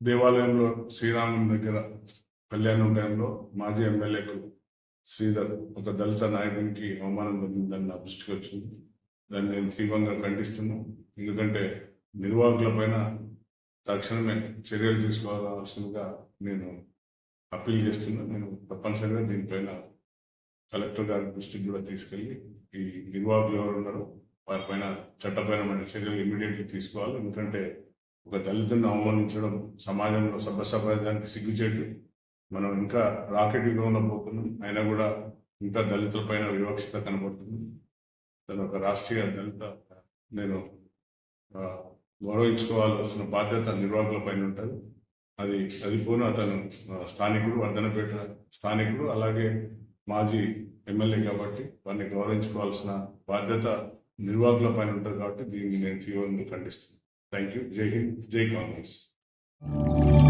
దేవాలయంలో శ్రీరాముని దగ్గర కళ్యాణం టైంలో మాజీ ఎమ్మెల్యేకు శ్రీధర్ ఒక దళిత నాయకునికి అవమానం జరిగిందని నా దృష్టికి వచ్చింది. దాన్ని నేను తీవ్రంగా ఖండిస్తున్నాను. ఎందుకంటే నిర్వాహకుల పైన తక్షణమే చర్యలు తీసుకోవాల్సిందిగా నేను అప్పీల్ చేస్తున్నాను నేను తప్పనిసరిగా దీనిపైన కలెక్టర్ గారి దృష్టికి కూడా తీసుకెళ్ళి ఈ నిర్వాహకులు ఎవరు పైన చట్టపైన మన చర్యలు ఇమీడియట్లీ తీసుకోవాలి. ఎందుకంటే ఒక దళితుని అవమానించడం సమాజంలో సభ్య సమాజానికి సిగ్గుచేటు. మనం ఇంకా రాకెట్ యుగంలో పోతున్నాం. అయినా కూడా ఇంకా దళితుల పైన వివక్షత కనబడుతుంది. తను ఒక రాష్ట్రీయ దళిత. నేను గౌరవించుకోవాల్సిన బాధ్యత నిర్వాహకుల పైన ఉంటుంది. అది అది పోను అతను స్థానికుడు వర్ధనపేట స్థానికుడు అలాగే మాజీ ఎమ్మెల్యే కాబట్టి వారిని గౌరవించుకోవాల్సిన బాధ్యత నిర్వాహకుల పైన ఉంటుంది కాబట్టి దీన్ని నేను తీవ్రంగా ఖండిస్తున్నాను. Thank you. Jai Hind, Jai Congress.